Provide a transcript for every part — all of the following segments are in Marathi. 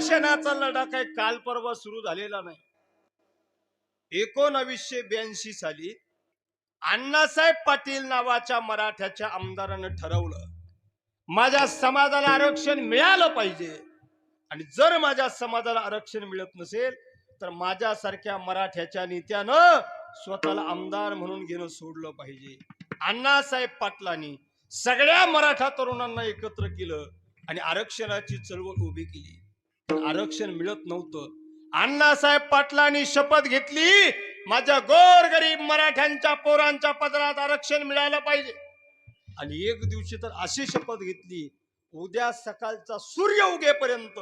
आरक्षणाचा लढा काही काल परवा सुरू झालेला नाही. एकोणावीसशे ब्याऐंशी साली अण्णासाहेब पाटील नावाच्या मराठ्याच्या आमदारानं ठरवलं माझ्या समाजाला आरक्षण मिळालं पाहिजे. आणि जर माझ्या समाजाला आरक्षण मिळत नसेल तर माझ्यासारख्या मराठ्याच्या नेत्यानं स्वतःला आमदार म्हणून घेणं सोडलं पाहिजे. अण्णासाहेब पाटलांनी सगळ्या मराठा तरुणांना एकत्र केलं आणि आरक्षणाची चळवळ उभी केली. आरक्षण मिळत नव्हतं. अण्णासाहेब पाटलांनी शपथ घेतली माझ्या गोरगरीब मराठ्यांच्या पोरांच्या पदरात आरक्षण मिळायला पाहिजे. आणि एक दिवशी तर अशी शपथ घेतली उद्या सकाळचा सूर्य उगेपर्यंत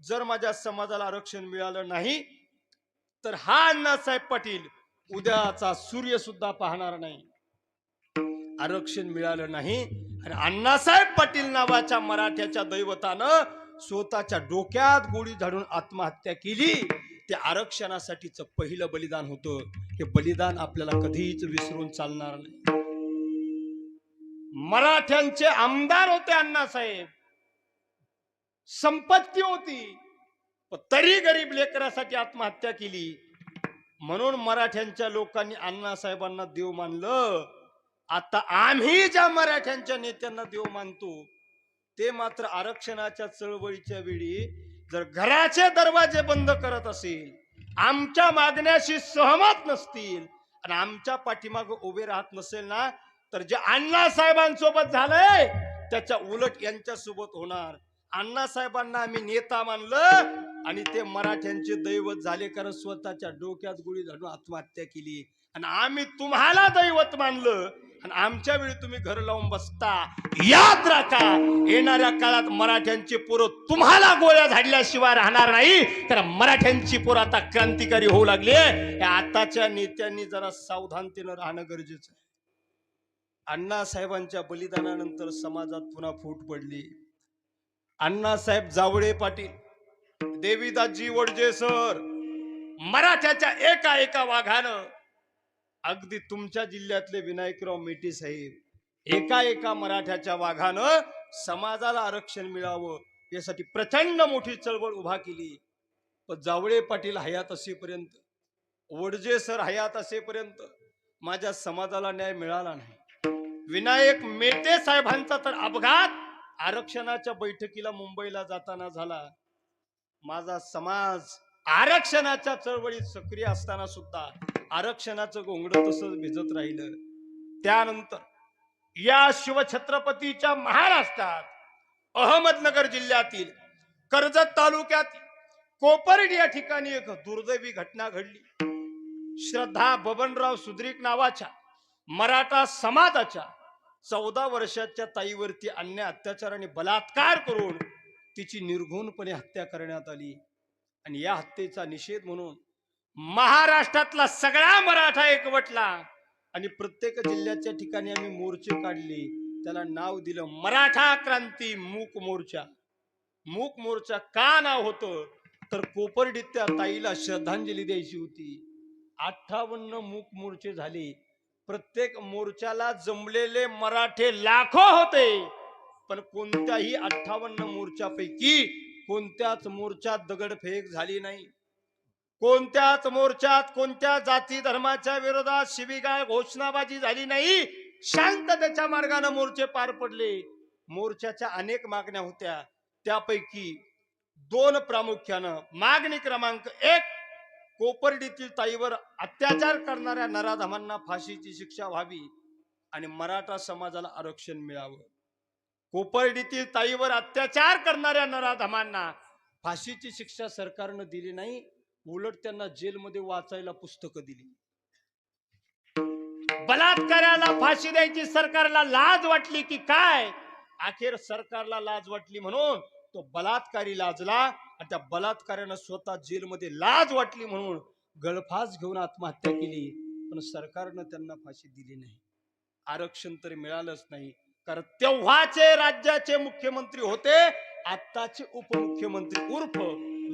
जर माझ्या समाजाला आरक्षण मिळालं नाही तर हा अण्णासाहेब पाटील उद्याचा सूर्य सुद्धा पाहणार नाही. आरक्षण मिळालं नाही आणि अण्णासाहेब पाटील नावाच्या मराठ्याच्या दैवतानं स्वतःच्या डोक्यात गोळी झाडून आत्महत्या केली ते आरक्षणासाठीचं पहिलं बलिदान होतं. हे बलिदान आपल्याला कधीच विसरून चालणार नाही. मराठ्यांचे आमदार होते अण्णासाहेब. संपत्ती होती तरी गरीब लेकरासाठी आत्महत्या केली. म्हणून मराठ्यांच्या लोकांनी अण्णासाहेबांना देव मानलं. आता आम्ही ज्या मराठ्यांच्या नेत्यांना देव मानतो ते मात्र आरक्षणाच्या चळवळीच्या वेळी जर घराचे दरवाजे बंद करत असेल आमच्या मागण्याशी सहमत नसतील आणि आमच्या पाठीमाग उभे राहत नसेल ना तर जे अण्णासाहेबांसोबत झालंय त्याच्या उलट यांच्या सोबत होणार अण्णासाहेबांना आम्ही नेता मानलं आणि ते मराठ्यांचे दैवत झाले कारण स्वतःच्या डोक्यात गोळी झाडून आत्महत्या केली. आणि आम्ही तुम्हाला दैवत मानलं. आणि आमच्या वेळी तुम्ही घर लावून बसता. याद राखा येणाऱ्या काळात मराठ्यांची पोरं तुम्हाला गोळ्या झाडल्याशिवाय राहणार नाही. तर मराठ्यांची पोरं आता क्रांतिकारी होऊ लागले आताच्या नेत्यांनी जरा सावधानतेनं राहणं गरजेचं आहे. अण्णासाहेबांच्या बलिदानानंतर समाजात पुन्हा फूट पडली. अण्णासाहेब जावळे पाटील देवीदासजी वडजे सर. मराठ्याच्या एका एका वाघानं अगदी तुमच्या जिल्ह्यातले विनायकराव मेटे साहेब एका एका मराठ्याच्या वाघानं समाजाला आरक्षण मिळावं यासाठी प्रचंड मोठी चळवळ उभा केली. पण जावळे पाटील हयात असेपर्यंत वडजे सर हयात असेपर्यंत माझ्या समाजाला न्याय मिळाला नाही. विनायक मेटे साहेबांचा तर अपघात आरक्षणाच्या बैठकीला मुंबईला जाताना झाला. माझा समाज आरक्षणाच्या चळवळीत सक्रिय असताना सुद्धा आरक्षणाचं गोंगड तसंच भिजत राहिलं. त्यानंतर या शिवछत्रपतीच्या महाराष्ट्रात अहमदनगर जिल्ह्यातील कर्जत तालुक्यात कोपर्ड या ठिकाणी एक दुर्दैवी घटना घडली. श्रद्धा बबनराव सुद्रिक नावाच्या मराठा समाजाच्या चौदा वर्षाच्या ताईवरती अन्य अत्याचार आणि बलात्कार करून तिची निर्घुणपणे हत्या करण्यात आली. आणि या हत्येचा निषेध म्हणून महाराष्ट्रातला सगळा मराठा एकवटला. आणि प्रत्येक जिल्ह्याच्या ठिकाणी आम्ही मोर्चे काढले. त्याला नाव दिलं मराठा क्रांती मूक मोर्चा. मूक मोर्चा का नाव होतं? तर कोपर्डीत त्या ताईला श्रद्धांजली द्यायची होती. अठ्ठावन्न मूक मोर्चे झाले. प्रत्येक मोर्चाला जमलेले मराठे लाखो होते. पण कोणत्याही अठ्ठावन्न मोर्चापैकी कोणत्याच मोर्चात दगडफेक झाली नाही. कोणत्याच मोर्चात कोणत्या जाती धर्माच्या विरोधात शिबिगाळ घोषणाबाजी झाली नाही. शांततेच्या मार्गाने मोर्चे पार पडले. मोर्चाच्या अनेक मागण्या होत्या. त्यापैकी दोन प्रामुख्यानं मागणी क्रमांक एक कोपर्डीतील ताईवर अत्याचार करणाऱ्या नराधमांना फाशीची शिक्षा व्हावी आणि मराठा समाजाला आरक्षण मिळावं. कोपर्डीतील ताईवर अत्याचार करणाऱ्या नराधमांना फाशीची शिक्षा सरकारनं दिली नाही उलट त्यांना जेलमध्ये वाचायला पुस्तकं दिली. बलात्काराला फाशी द्यायची सरकारला लाज वाटली की काय? अखेर सरकारला लाज वाटली म्हणून तो बलात्कारी लाजला आणि त्या बलात्कारानं स्वतः जेलमध्ये लाज वाटली म्हणून गळफास घेऊन आत्महत्या केली. पण सरकारनं त्यांना फाशी दिली नाही. आरक्षण तर मिळालंच नाही. कारण तेव्हाचे राज्याचे मुख्यमंत्री होते आत्ताचे उपमुख्यमंत्री उर्फ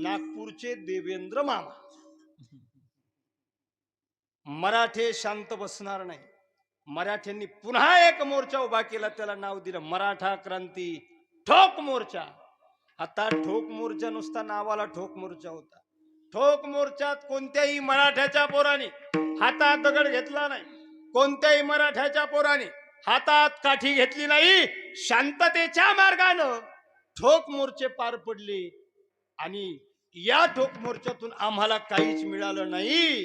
नागपूरचे देवेंद्र मामा. मराठे शांत बसणार नाही. मराठ्यांनी पुन्हा एक मोर्चा उभा केला त्याला नाव दिलं मराठा क्रांती ठोक मोर्चा. आता ठोक मोर्चा नुसता नावाला ठोक मोर्चा होता. ठोक मोर्चात कोणत्याही मराठ्याच्या पोराने हातात दगड घेतला नाही. कोणत्याही मराठ्याच्या पोराने हातात काठी घेतली नाही शांततेच्या मार्गानं ठोक मोर्चे पार पडले आणि या ठोक मोर्चातून आम्हाला काहीच मिळालं नाही.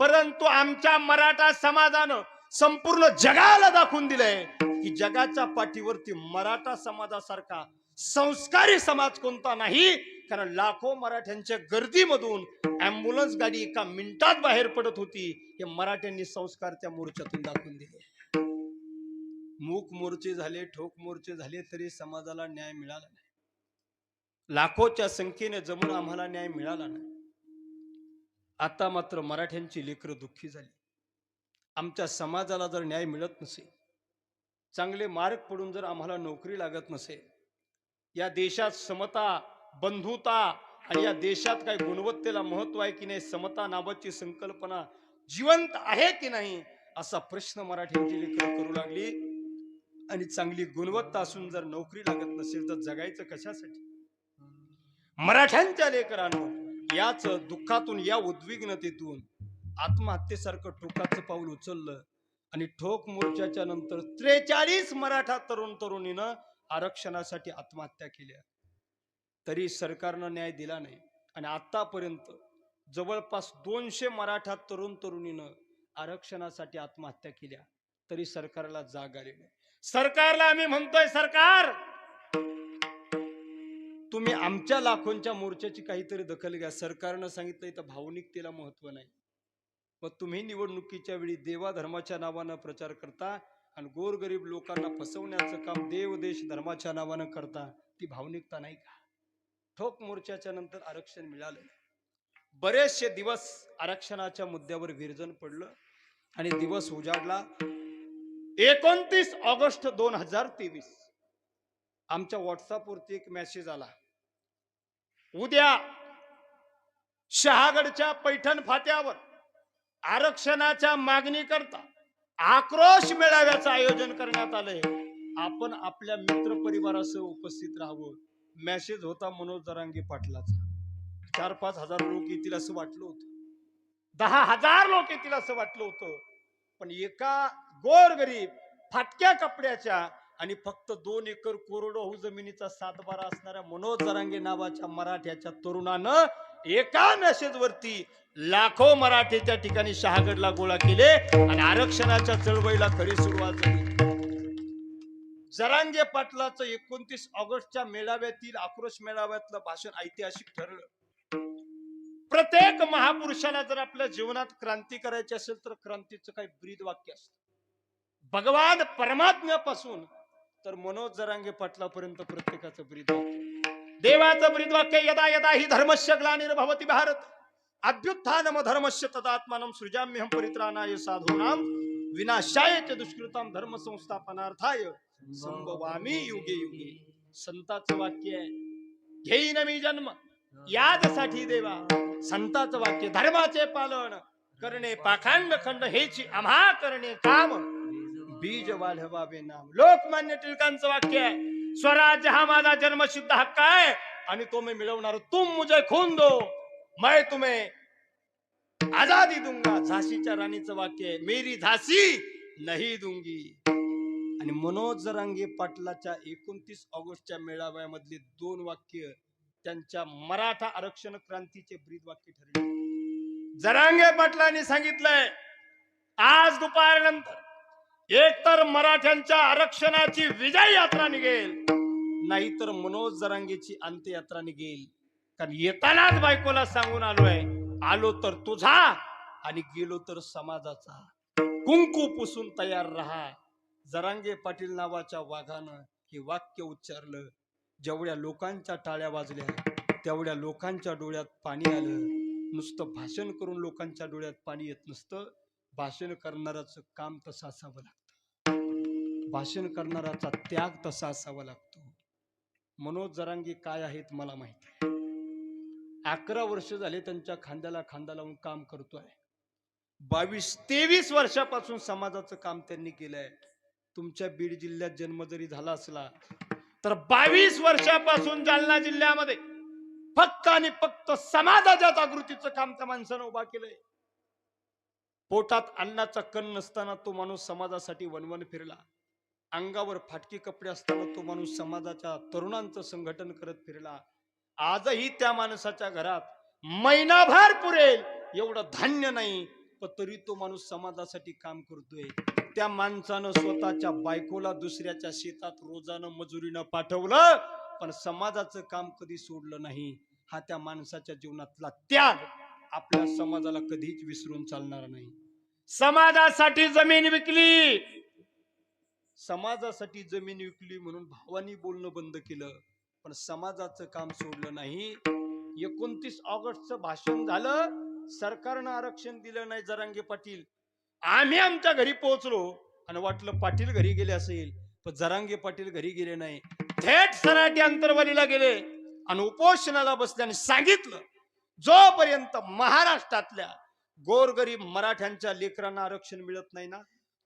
परंतु आमच्या मराठा समाजानं संपूर्ण जगाला दाखवून दिलंय की जगाच्या पाठीवरती मराठा समाजासारखा संस्कारी समाज कोणता नाही कारण लाखो मराठ्यांच्या गर्दीमधून अँब्युलन्स गाडी एका मिनिटात बाहेर पडत होती हे मराठ्यांनी संस्कार त्या मोर्चातून दाखवून दिले. मूक मोर्चे झाले ठोक मोर्चे झाले तरी समाजाला न्याय मिळाला नाही. लाखोच्या संख्येने जमून आम्हाला न्याय मिळाला नाही. आता मात्र मराठ्यांची लेकरं दुःखी झाली. आमच्या समाजाला जर न्याय मिळत नसेल चांगले मार्ग पडून जर आम्हाला नोकरी लागत नसेल या देशात समता बंधुता आणि या देशात काही गुणवत्तेला महत्त्व आहे की नाही समता नावाची संकल्पना जिवंत आहे की नाही असा प्रश्न मराठ्यांची लेकर करू लागली. आणि चांगली गुणवत्ता असून जर नोकरी लागत नसेल तर जगायचं कशासाठी? मराठ्यांच्या लेकरानं याच दुःखातून या उद्विग्नतेतून आत्महत्येसारखं टोकाचं पाऊल उचललं आणि ठोक मोर्चाच्या नंतर त्रेचाळीस मराठा तरुण तरुणीनं आरक्षणासाठी आत्महत्या केल्या. तरी सरकारनं न्याय दिला नाही आणि आतापर्यंत जवळपास दोनशे मराठा तरुण तरुणीनं आरक्षणासाठी आत्महत्या केल्या. तरी सरकारला जाग आली नाही. सरकारला आम्ही म्हणतोय सरकार! तुम्ही आमच्या लाखोंच्या मोर्चाची काहीतरी दखल घ्या. सरकारनं सांगितलं इथं भावनिकतेला महत्त्व नाही. मग तुम्ही निवडणुकीच्या वेळी देवा धर्माच्या नावानं प्रचार करता आणि गोरगरीब लोकांना फसवण्याचं काम देव देश धर्माच्या नावानं करता ती भावनिकता नाही का? ठोक मोर्चाच्या नंतर आरक्षण मिळालं. बरेचसे दिवस आरक्षणाच्या मुद्द्यावर विरजन पडलं आणि दिवस उजाडला. एकोणतीस ऑगस्ट दोन हजार तेवीस. आमच्या व्हॉट्सअपवरती एक मेसेज आला. उद्या शहागडच्या पैठण फाट्यावर आरक्षणाच्या मागणी करता आक्रोश मेळाव्याचं आयोजन करण्यात आलंय. आपण आपल्या मित्र परिवारासह उपस्थित राहावं. मेसेज होता मनोज जरांगे पाटलाचा. चार पाच हजार लोक येतील असं वाटलं होतं. दहा हजार लोक येतील असं वाटलं होतं. पण एका गोरगरीब फाटक्या कपड्याच्या आणि फक्त दोन एकर कोरडवाहू जमिनीचा सातबारा असणाऱ्या मनोज जरांगे नावाच्या मराठ्याच्या तरुणानं एका मेसेज वरती लाखो मराठे त्या ठिकाणी शहागडला गोळा केले आणि आरक्षणाच्या चळवळीला खरी सुरुवात झाली. जरांगे पाटलाचं एकोणतीस ऑगस्टच्या मेळाव्यातील आक्रोश मेळाव्यातलं भाषण ऐतिहासिक ठरलं. प्रत्येक महापुरुषाला जर आपल्या जीवनात क्रांती करायची असेल तर क्रांतीचं काही ब्रीद वाक्य असत. भगवान परमात्म्यापासून तर मनोज जरांगे पाटलापर्यंत प्रत्येकाचं ब्रीद वाक्य. देवाचं ब्रीद वाक्य यदा यदा ही धर्मस्य ग्लानिर्भवती भारत. अभ्युत्थानम धर्मस्य तदात्मानं सृजाम्यहं परित्राणाय साधूनां विनाशाय ते दुष्कृतां धर्म संस्थापनार्थाय संभवामी युगे युगे. संताचं वाक्य आहे. घेईन मी जन्म. यादसाठी देवा संताचं वाक्य धर्माचे पालन करणे पाखांड खंड हेच आम्हा करणे काम. बीज वाढवावे नाम. लोकमान्य टिळकांचं वाक्य आहे स्वराज्य हा माझा जन्मसिद्ध हक्क आहे आणि तो मी मिळवणार. तुम मुझे खून दो मैं तुम्हें आजादी दुंगा. झाशीच्या राणीचं वाक्य आहे मेरी झाशी नाही दूंगी. आणि मनोज जरांगे पाटलाच्या एकोणतीस ऑगस्टच्या मेळाव्यामधली दोन वाक्य त्यांच्या मराठा आरक्षण क्रांतीचे ब्रीद वाक्य ठरले. जरांगे पाटलांनी सांगितलंय आज दुपारनंतर एक तर मराठ्यांच्या आरक्षणाची विजय यात्रा निघेल नाहीतर मनोज जरांगेची अंत्ययात्रा निघेल. कारण येतानाच बायकोला सांगून आलोय आलो तर तुझा आणि गेलो तर समाजाचा. कुंकू पुसून तयार राहा. जरांगे पाटील नावाच्या वाघानं हे वाक्य उच्चारलं. जेवढ्या लोकांच्या टाळ्या वाजल्या तेवढ्या लोकांच्या डोळ्यात पाणी आलं. नुसतं भाषण करून लोकांच्या डोळ्यात पाणी येत नसतं. भाषण करणाऱ्याचं काम तसं असावं लागतं. भाषण करणाराचा त्याग तसा असावा लागतो. मनोज जरांगी काय आहेत मला माहिती आहे अकरा वर्ष झाले त्यांच्या खांद्याला खांदा लावून काम करतोय. बावीस तेवीस वर्षापासून समाजाचं काम त्यांनी केलंय. तुमच्या बीड जिल्ह्यात जन्म जरी झाला असला तर बावीस वर्षापासून जालना जिल्ह्यामध्ये फक्त आणि फक्त समाजाच्या जागृतीचं काम त्या माणसानं उभा केलंय. पोटात अन्नाचा कण नसताना तो माणूस समाजासाठी वनवन फिरला. अंगावर फाटकी कपडे असताना तो माणूस समाजाच्या तरुणांचं संघटन करत फिरला. आजही त्या माणसाच्या घरात महिनाभर पुरेल एवढं धान्य नाही पण तरी तो माणूस समाजासाठी काम करतोय. त्या माणसानं स्वतःच्या बायकोला दुसऱ्याच्या शेतात रोजानं मजुरीनं पाठवलं पण समाजाचं काम कधी सोडलं नाही. हा त्या माणसाच्या जीवनातला त्याग आपल्या समाजाला कधीच विसरून चालणार नाही. समाजासाठी जमीन विकली. समाजासाठी जमीन विकली म्हणून भावानी बोलणं बंद केलं पण समाजाचं काम सोडलं नाही. एकोणतीस ऑगस्टचं भाषण झालं. सरकारनं आरक्षण दिलं नाही जरांगे पाटील. आम्ही आमच्या घरी पोहोचलो आणि वाटलं पाटील घरी गेले असेल पण जरांगे पाटील घरी गेले नाही. थेट सराठी अंतरवालीला गेले आणि उपोषणाला बसले आणि सांगितलं जोपर्यंत महाराष्ट्रातल्या गोरगरीब मराठ्यांच्या लेकरांना आरक्षण मिळत नाही ना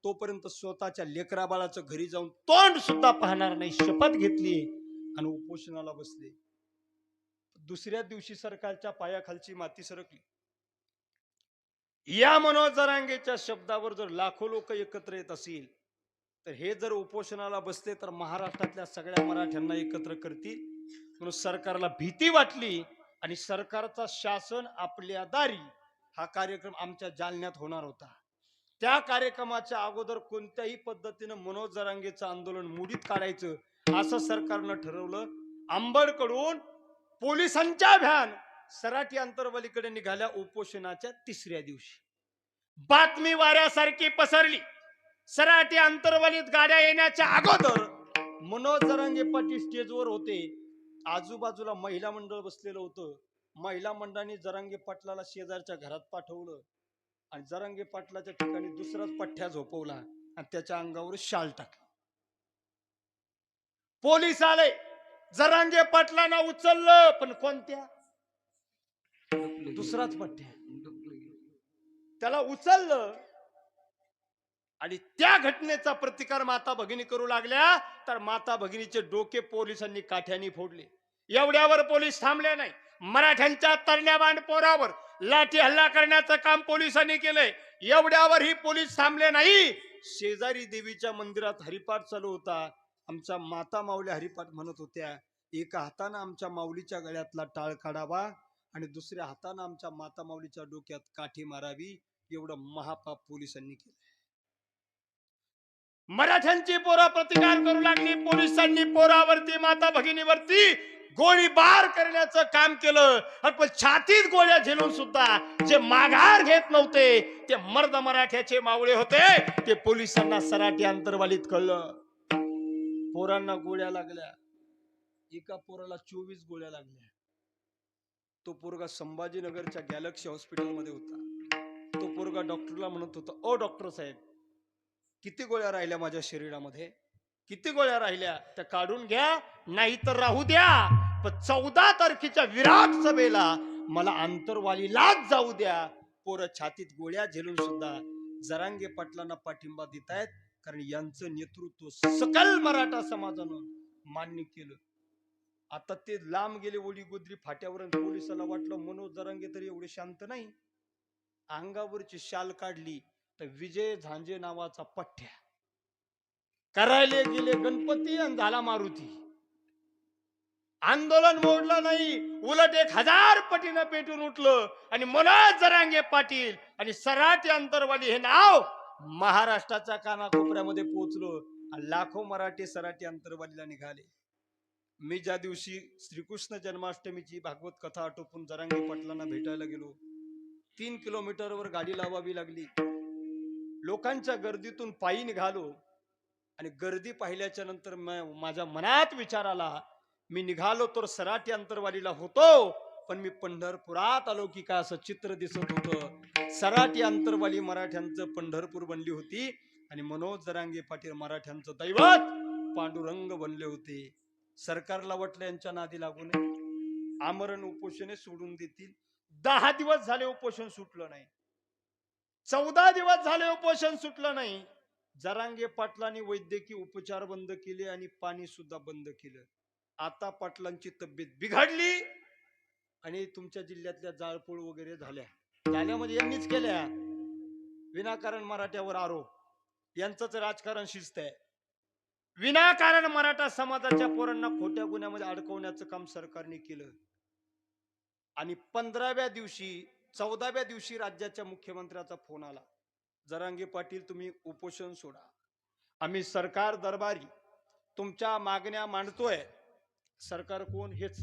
तोपर्यंत स्वतःच्या लेकरा बाळाचं घरी जाऊन तोंड सुद्धा पाहणार नाही शपथ घेतली आणि उपोषणाला बसले. दुसऱ्या दिवशी सरकारच्या पायाखालची माती सरकली. या मनोज जरांगेच्या शब्दावर जर लाखो लोक एकत्र येत असतील तर हे जर उपोषणाला बसले तर महाराष्ट्रातल्या सगळ्या मराठ्यांना एकत्र करतील. म्हणून सरकारला भीती वाटली आणि सरकारचा शासन आपल्या दारी हा कार्यक्रम आमच्या जालन्यात होणार होता. त्या कार्यक्रमाच्या अगोदर कोणत्याही पद्धतीनं मनोज जरांगेचं आंदोलन मुडीत काढायचं असं सरकारनं ठरवलं. आंबडकडून पोलिसांच्या भ्यान सराठी अंतरवलीकडे निघाल्या उपोषणाच्या तिसऱ्या दिवशी. बातमी वाऱ्यासारखी पसरली. सराठी अंतरवलीत गाड्या येण्याच्या अगोदर मनोज जरांगे पाटील स्टेजवर होते. आजूबाजूला महिला मंडळ बसलेलं होतं. महिला मंडळाने जरांगे पाटलाला शेजारच्या घरात पाठवलं. आणि जरांगे पाटलाच्या ठिकाणी दुसराच पठ्ठ्या झोपवला आणि त्याच्या अंगावर शाल टाकला. पोलीस आले. जरांगे पाटलांना उचललं पण कोणत्या? दुसराच पठ्ठ्या. त्याला उचललं आणि त्या घटनेचा प्रतिकार माता भगिनी करू लागल्या. तर माता भगिनीचे डोके पोलिसांनी काठ्यानी फोडले. एवढ्यावर पोलीस थांबले नाही. मराठ्यांच्या तरण्या बांड पोरावर लाठी हल्ला करण्याचं काम पोलिसांनी केलंय. एवढ्यावर ही पोलीस थांबले नाही. शेजारी देवीच्या मंदिरात हरिपाठ चालू होता. आमच्या माता माऊली हरिपाठ म्हणत होत्या एका हातानं आमच्या माऊलीच्या गळ्यातला टाळ काढावा आणि दुसऱ्या हातानं आमच्या माता माऊलीच्या डोक्यात काठी मारावी एवढं महापाप पोलिसांनी केलं मराठ्यांची पोरं प्रतिकार करू लागली पोलिसांनी पोरावरती माता भगिनीवरती गोळीबार करण्याचं काम केलं. पण छातीत गोळ्या झेलून सुद्धा जे माघार घेत नव्हते ते मर्द मराठ्याचे मावळे होते ते पोलिसांना सराठी अंतर्वालीत कळलं. पोरांना गोळ्या लागल्या. एका पोराला चोवीस गोळ्या लागल्या. तो पोरगा संभाजीनगरच्या गॅलक्सी हॉस्पिटलमध्ये होता. तो पोरगा डॉक्टरला म्हणत होता ओ डॉक्टर साहेब किती गोळ्या राहिल्या माझ्या शरीरामध्ये? किती गोळ्या राहिल्या? त्या काढून घ्या नाही तर राहू द्या. पण चौदा तारखेच्या विराट सभेला मला आंतरवालीलाच जाऊ द्या. पोरं छातीत गोळ्या झेलून सुद्धा जरांगे पाटलांना पाठिंबा देत आहेत कारण यांचं नेतृत्व सकल मराठा समाजानं मान्य केलं. आता ते लांब गेले ओली गुदरी फाट्यावर पोलिसाला वाटलं मनोज जरांगे तरी एवढे शांत नाही. अंगावरची शाल काढली तर विजय झांजे नावाचा पठ्ठ्या. करायले गेले गणपती आणि झाला मारुती. आंदोलन मोडलं नाही उलट एक हजार पटीनं पेटून उठलं आणि मनोज जरांगे पाटील आणि सराटी अंतरवाली हे नाव महाराष्ट्राच्या कानाकोपऱ्यामध्ये पोहोचलं आणि लाखो मराठी सराटी अंतरवालीला निघाले. मी ज्या दिवशी श्रीकृष्ण जन्माष्टमीची भागवत कथा आटोपून जरांगी पाटलांना भेटायला गेलो तीन किलोमीटरवर गाडी लावावी लागली. लोकांच्या गर्दीतून पायी निघालो आणि गर्दी पाहिल्याच्या नंतर माझ्या मनात विचार आला मी निघालो तर सराटी अंतरवालीला होतो पण मी पंढरपुरात आलो की का असं चित्र दिसत होतं. सराटी अंतरवाली मराठ्यांचं पंढरपूर बनली होती आणि मनोज जरांगे पाटील मराठ्यांचं दैवत पांडुरंग बनले होते. सरकारला वाटलं यांच्या नादी लागू नये. आमरण उपोषणे सोडून देतील. दहा दिवस झाले उपोषण सुटलं नाही. चौदा दिवस झाले उपोषण सुटलं नाही. जरांगे पाटलांनी वैद्यकीय उपचार बंद केले आणि पाणी सुद्धा बंद केलं. आता पाटलांची तब्येत बिघडली आणि तुमच्या जिल्ह्यातल्या जाळपोळ वगैरे झाल्या. झाल्या यांनीच केल्या. विनाकारण मराठ्यावर आरोप. यांचंच राजकारण शिस्त आहे. विनाकारण मराठा समाजाच्या पोरांना खोट्या गुन्ह्यामध्ये अडकवण्याचं काम सरकारने केलं. आणि पंधराव्या दिवशी चौदाव्या दिवशी राज्याच्या मुख्यमंत्र्याचा फोन आला. जरांगे पाटील तुम्ही उपोषण सोडा. आम्ही सरकार दरबारी तुमच्या मागण्या मांडतोय. सरकार कोण? हेच.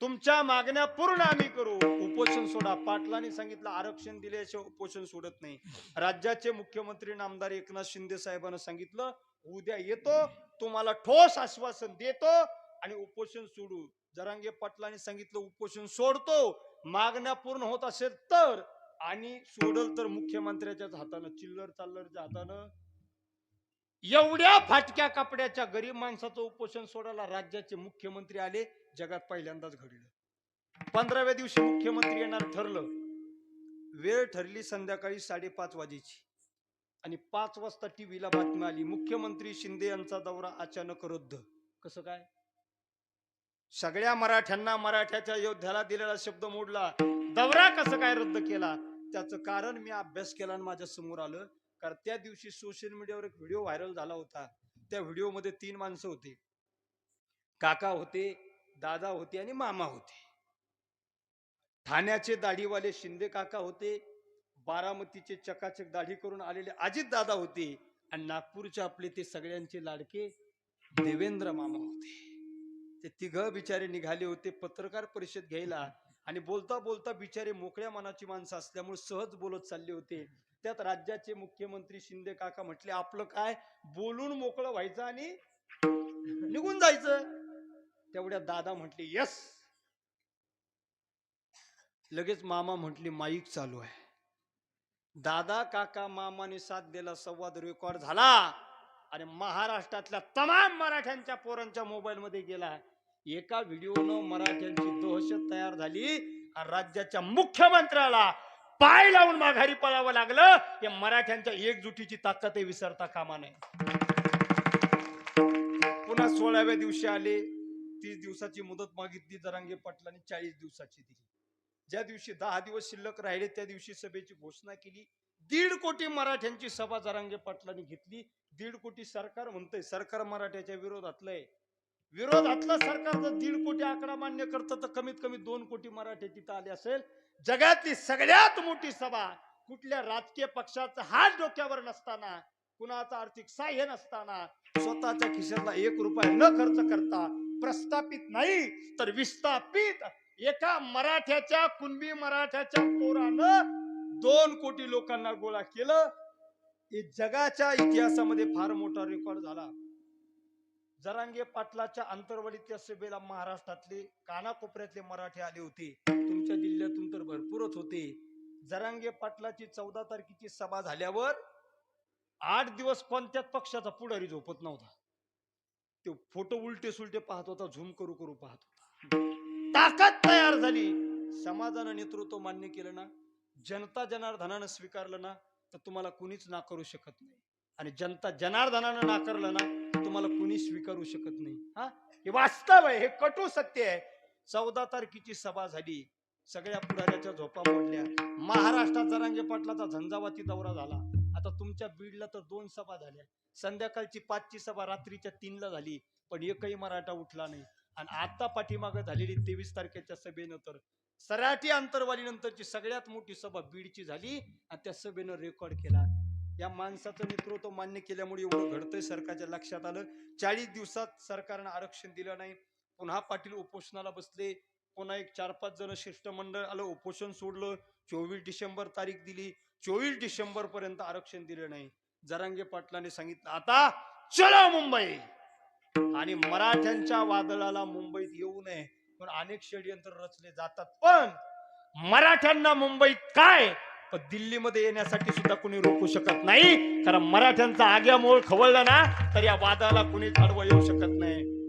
तुमच्या मागण्या पूर्ण आम्ही करू. उपोषण सोडा. पाटलांनी सांगितलं आरक्षण दिल्याशिवाय उपोषण सोडत नाही. राज्याचे मुख्यमंत्री नामदार एकनाथ शिंदे साहेबांना सांगितलं उद्या येतो तुम्हाला ठोस आश्वासन देतो आणि उपोषण सोडू. जरांगे पाटलांनी सांगितलं उपोषण सोडतो. मागण्या पूर्ण होत असेल तर आणि सोडल तर मुख्यमंत्र्याच्याच हातानं चिल्लर चाललरच्या हातानं. एवढ्या फाटक्या कपड्याच्या गरीब माणसाचं उपोषण सोडायला राज्याचे मुख्यमंत्री आले जगात पहिल्यांदाच घडलं. पंधराव्या दिवशी मुख्यमंत्री येणार ठरलं. वेळ ठरली संध्याकाळी साडेपाच वाजेची. आणि पाच वाजता टीव्हीला बातमी आली. मुख्यमंत्री शिंदे यांचा दौरा अचानक रद्द. कसं काय? सगळ्या मराठ्यांना मराठ्याच्या योद्ध्याला दिलेला शब्द मोडला. दौरा कसं काय रद्द केला? त्याचं कारण मी अभ्यास केला आणि माझ्यासमोर आलं. कारण त्या दिवशी सोशल मीडियावर एक व्हिडिओ व्हायरल झाला होता. त्या व्हिडिओमध्ये तीन माणसं होते. काका होते दादा होते आणि मामा होते. ठाण्याचे दाढीवाले शिंदे काका होते बारामतीचे चकाचक दाढी करून आलेले अजित दादा होते आणि नागपूरचे आपले ते सगळ्यांचे लाडके देवेंद्र मामा होते. ते तिघ बिचारे निघाले होते पत्रकार परिषद घ्यायला आणि बोलता बोलता बिचारे मोकळ्या मनाची माणसं असल्यामुळे सहज बोलत चालले होते. त्यात राज्याचे मुख्यमंत्री शिंदे काका म्हटले आपलं काय? बोलून मोकळं व्हायचं आणि निघून जायचं. तेवढ्या दादा म्हटले यस. लगेच मामा म्हटले माईक चालू आहे. दादा काका मामाने साथ दिला संवाद रेकॉर्ड झाला आणि महाराष्ट्रातल्या तमाम मराठ्यांच्या पोरांच्या मोबाईल मध्ये गेला. एका व्हिडिओनं मराठ्यांची दहशत तयार झाली आणि राज्याच्या मुख्यमंत्र्याला पाय लावून माघारी पळावं लागलं. या मराठ्यांच्या एकजुटीची ताकद विसरता कामा नये. पुन्हा सोळाव्या दिवशी आले. तीस दिवसाची मुदत मागितली जरांगे पाटलांनी चाळीस दिवसाची दिली. ज्या दिवशी दहा दिवस शिल्लक राहिले त्या दिवशी सभेची घोषणा केली. दीड कोटी मराठ्यांची सभा जरांगे पाटलांनी घेतली. दीड कोटी सरकार म्हणतंय सरकार मराठ्याच्या विरोधातलंय. विरोधातलं सरकार जर दीड कोटी आकडा मान्य करतं तर कमीत कमी दोन कोटी मराठे तिथं आले असेल. जगातली सगळ्यात मोठी सभा कुठल्या राजकीय पक्षाचा हात डोक्यावर नसताना कुणाचं आर्थिक सहाय्य नसताना स्वतःच्या खिशाला एक रुपया न खर्च करता प्रस्थापित नाही तर विस्थापित एका मराठ्याच्या कुणबी मराठ्याच्या पोरानं दोन कोटी लोकांना गोळा केलं. हे जगाच्या इतिहासामध्ये फार मोठा रेकॉर्ड झाला. जरांगे पाटलाच्या आंतरवलीतल्या सभेला महाराष्ट्रातले कानाकोपऱ्यातले मराठे आले होते. तुमच्या जिल्ह्यातून तर भरपूरच होते. जरांगे पाटलाची चौदा तारखेची सभा झाल्यावर आठ दिवस कोणत्याच पक्षाचा पुढारी झोपत नव्हता. ते फोटो उलटे सुलटे पाहत होता झूम करू करू पाहत होता. ताकद तयार झाली. समाजानं नेतृत्व मान्य केलं ना जनता जनार्दनानं स्वीकारलं ना तर तुम्हाला कुणीच नाकारू शकत नाही. आणि जनता जनार्दनानं नाकारलं ना तुम्हाला कुणी स्वीकारू शकत नाही. हा? हे वास्तव आहे हे कटू सत्य आहे. चौदा तारखेची सभा झाली. सगळ्या पुढाऱ्याच्या झोपा मोडल्या. महाराष्ट्रात जरांगे पाटलाचा झंझावाती दौरा झाला. आता तुमच्या बीडला तर दोन सभा झाल्या. संध्याकाळची पाचची सभा रात्रीच्या तीनला झाली. पण एकही मराठा उठला नाही. आणि आता पाठीमागं झालेली तेवीस तारखेच्या सभेनंतर सराठी अंतरवालीनंतरची सगळ्यात मोठी सभा बीडची झाली आणि त्या सभेनं रेकॉर्ड केला. या माणसाचं नेतृत्व मान्य केल्यामुळे एवढं घडतंय सरकारच्या लक्षात आलं. चाळीस दिवसात सरकारनं आरक्षण दिलं नाही. पुन्हा पाटील उपोषणाला बसले. पुन्हा एक चार पाच जण शिष्टमंडळ आलं उपोषण सोडलं. चोवीस डिसेंबर तारीख दिली. चोवीस डिसेंबर पर्यंत आरक्षण दिलं नाही. जरांगे पाटलाने सांगितलं आता चला मुंबई! आणि मराठ्यांच्या वादळाला मुंबईत येऊ नये पण अनेक षडयंत्र रचले जातात. पण मराठ्यांना मुंबईत काय? पण दिल्लीमध्ये येण्यासाठी सुद्धा कुणी रोखू शकत नाही. कारण मराठ्यांचा आग्यामोळ खवळला ना तर या वादाला कुणी अडवं येऊ शकत नाही.